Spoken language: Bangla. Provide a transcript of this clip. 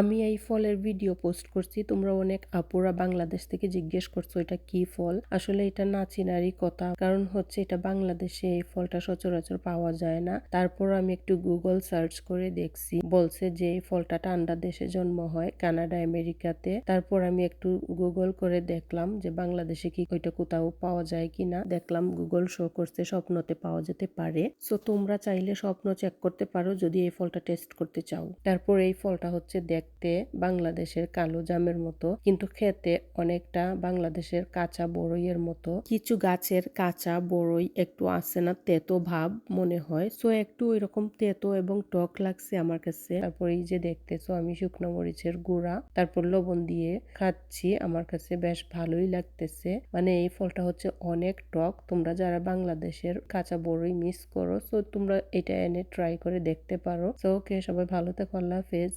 আমি এই ফলের ভিডিও পোস্ট করছি, তোমরা অনেক আপুরা বাংলাদেশ থেকে জিজ্ঞেস করছ এটা কি ফল? আসলে এটা না চিনারই কথা, কারণ হচ্ছে এটা বাংলাদেশে এই ফলটা সচরাচর পাওয়া যায় না। তারপর আমি একটু গুগল সার্চ করে দেখছি, বলছে যে এই ফলটা ঠান্ডা দেশে জন্ম হয়, কানাডা, আমেরিকাতে। তারপর আমি একটু গুগল করে দেখলাম যে বাংলাদেশে কি ওইটা কোথাও পাওয়া যায় কিনা। দেখলাম গুগল শো করছে, স্বপ্নতে পাওয়া যেতে পারে। সো তোমরা চাইলে স্বপ্ন চেক করতে পারো যদি এই ফলটা টেস্ট করতে চাও। তারপর এই ফলটা হচ্ছে দেখতে বাংলাদেশের কালো জামের মতো, কিন্তু খেতে অনেকটা বাংলাদেশের কাঁচা বড়ইয়ের মতো। কিছু গাছের কাঁচা বড়ই একটু আসে না, তেতো ভাব মনে হয়। সো, একটু এরকম তেতো এবং টক লাগছে আমার কাছে। তারপর এই যে দেখতেছো, আমি শুকনো মরিচের গুঁড়া, তারপর লবণ দিয়ে খাচ্ছি, আমার কাছে বেশ ভালোই লাগতেছে। মানে এই ফলটা হচ্ছে অনেক টক। তোমরা যারা বাংলাদেশের কাঁচা বড়ই মিস করো, সো তোমরা এটা এনে ট্রাই করে দেখতে পারো। সো, ওকে সবাই ভালো থেকো, আল্লাহ হাফেজ।